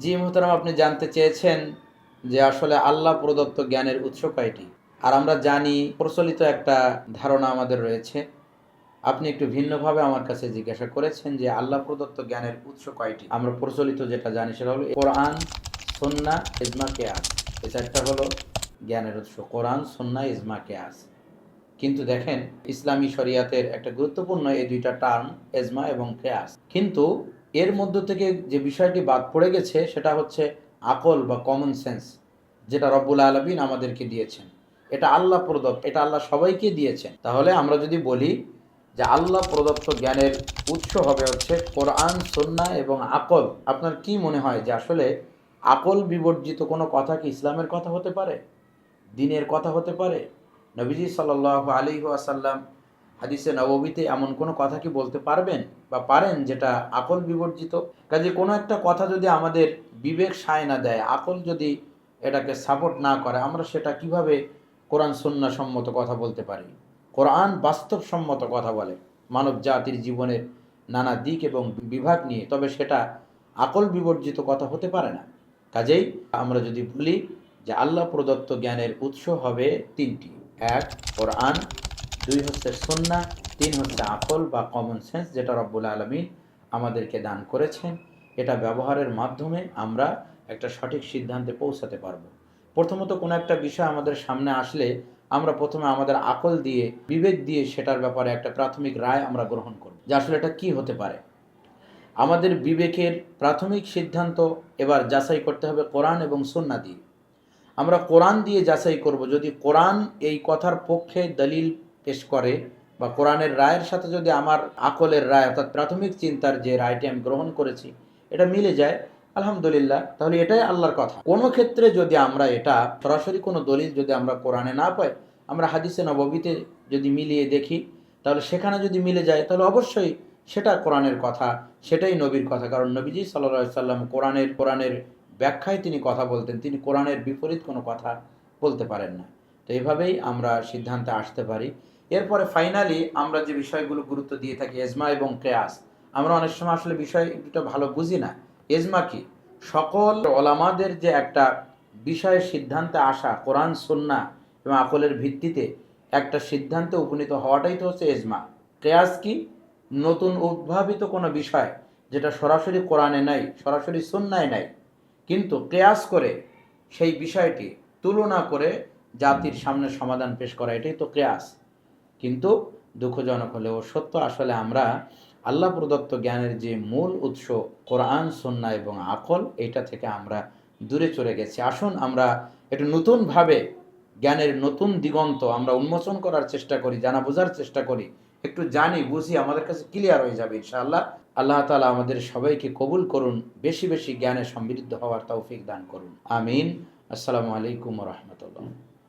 জি মোহতারাম, আপনি জানতে চেয়েছেন যে আসলে আল্লাহ প্রদত্ত জ্ঞানের উৎস কয়টি? আর আমরা জানি প্রচলিত একটা ধারণা আমাদের রয়েছে। আপনি একটু ভিন্নভাবে আমার কাছে জিজ্ঞাসা করেছেন যে আল্লাহ প্রদত্ত জ্ঞানের উৎস কয়টি? আমরা প্রচলিত যেটা জানি সেটা হলো কোরআন, সন্না, ইজমা, কেয়াস। এই চারটা হলো জ্ঞানের উৎস। কোরআন, সন্না, ইজমা, কেয়াস। কিন্তু দেখেন, ইসলামী শরিয়াতের একটা গুরুত্বপূর্ণ এই দুইটা টার্ম এজমা এবং কেয়াস। কিন্তু এর মধ্য থেকে যে বিষয়টি বাদ পড়ে গেছে, সেটা হচ্ছে আকল বা কমন সেন্স যেটা রব্বুল আলমিন আমাদেরকে দিয়েছেন। এটা আল্লাহ প্রদত্ত, এটা আল্লাহ সবাইকে দিয়েছেন। তাহলে আমরা যদি বলি যে আল্লাহ প্রদত্ত জ্ঞানের উৎস হবে হচ্ছে কোরআন, সন্না এবং আকল। আপনার কি মনে হয় যে আসলে আকল বিবর্জিত কোনো কথা কি ইসলামের কথা হতে পারে? দিনের কথা হতে পারে? নবীজি সাল আলী আসাল্লাম হাদিসে নববীতে এমন কোনো কথা কি বলতে পারবেন বা পারেন যেটা আকল বিবর্জিত? কাজে কোনো একটা কথা যদি আমাদের বিবেক সায় না দেয়, আকল যদি এটাকে সাপোর্ট না করে, আমরা সেটা কীভাবে কোরআন সন্না সম্মত কথা বলতে পারি? কোরআন বাস্তবসম্মত কথা বলে মানব জাতির জীবনের নানা দিক এবং বিভাগ নিয়ে, তবে সেটা আকল বিবর্জিত কথা হতে পারে না। কাজেই আমরা যদি বলি যে আল্লাহ প্রদত্ত জ্ঞানের উৎস হবে তিনটি। এক, কোরআন। দুই হচ্ছে সন্না, তিন হচ্ছে আকল বা কমন সেন্স যেটা রব্বুল আলমিন আমাদেরকে দান করেছেন। এটা ব্যবহারের মাধ্যমে আমরা একটা সঠিক সিদ্ধান্তে পৌঁছাতে পারব। প্রথমত কোনো একটা বিষয় আমাদের সামনে আসলে আমরা প্রথমে আমাদের আকল দিয়ে, বিবেক দিয়ে সেটার ব্যাপারে একটা প্রাথমিক রায় আমরা গ্রহণ করব। যে আসলে এটা কি হতে পারে? আমাদের বিবেকের প্রাথমিক সিদ্ধান্ত এবার যাচাই করতে হবে কোরআন এবং সন্না দিয়ে। আমরা কোরআন দিয়ে যাচাই করব। যদি কোরআন এই কথার পক্ষে দলিল পেশ করে বা কোরআনের রায়ের সাথে যদি আমার আকলের রায় অর্থাৎ প্রাথমিক চিন্তার যে রায়টি আমি গ্রহণ করেছি, এটা মিলে যায়, আলহামদুলিল্লাহ, তাহলে এটাই আল্লাহর কথা। কোনো ক্ষেত্রে যদি আমরা এটা, সরাসরি কোনো দলিল যদি আমরা কোরআনে না পাই, আমরা হাদিসে নববীতে যদি মিলিয়ে দেখি, তাহলে সেখানে যদি মিলে যায়, তাহলে অবশ্যই সেটা কোরআনের কথা, সেটাই নবীর কথা। কারণ নবীজি সাল্লা সাল্লাম কোরআনের কোরআনের ব্যাখ্যায় তিনি কথা বলতেন, তিনি কোরআনের বিপরীত কোনো কথা বলতে পারেন না। তো এইভাবেই আমরা সিদ্ধান্তে আসতে পারি। এরপরে ফাইনালি আমরা যে বিষয়গুলো গুরুত্ব দিয়ে থাকি এজমা এবং কেয়াস, আমরা অনেক সময় আসলে বিষয় দুটো ভালো বুঝি না। এজমা কি? সকল ওলামাদের যে একটা বিষয়ের সিদ্ধান্তে আসা কোরআন সন্না এবং আকলের ভিত্তিতে একটা সিদ্ধান্তে উপনীত হওয়াটাই তো হচ্ছে এজমা। কেয়াস কি? নতুন উদ্ভাবিত কোনো বিষয় যেটা সরাসরি কোরআনে নাই, সরাসরি সন্ন্যায় নাই। কিন্তু কেয়াস করে সেই বিষয়টি তুলনা করে জাতির সামনে সমাধান পেশ করা, এটাই তো কেয়াস। কিন্তু দুঃখজনক হলেও সত্য আসলে আমরা আল্লাহ প্রদত্ত জ্ঞানের যে মূল উৎস কোরআন সন্না এবং আকল, এটা থেকে আমরা দূরে চলে গেছি। আসুন আমরা একটু নতুনভাবে জ্ঞানের নতুন দিগন্ত আমরা উন্মোচন করার চেষ্টা করি, জানা বোঝার চেষ্টা করি, একটু জানি, বুঝি, আমাদের কাছে ক্লিয়ার হয়ে যাবে ইনশাআল্লাহ। আল্লাহ তালা আমাদের সবাইকে কবুল করুন, বেশি বেশি জ্ঞানে সমৃদ্ধ হওয়ার তৌফিক দান করুন। আমিন। আসসালামু আলাইকুম রহমতুল্লাহ।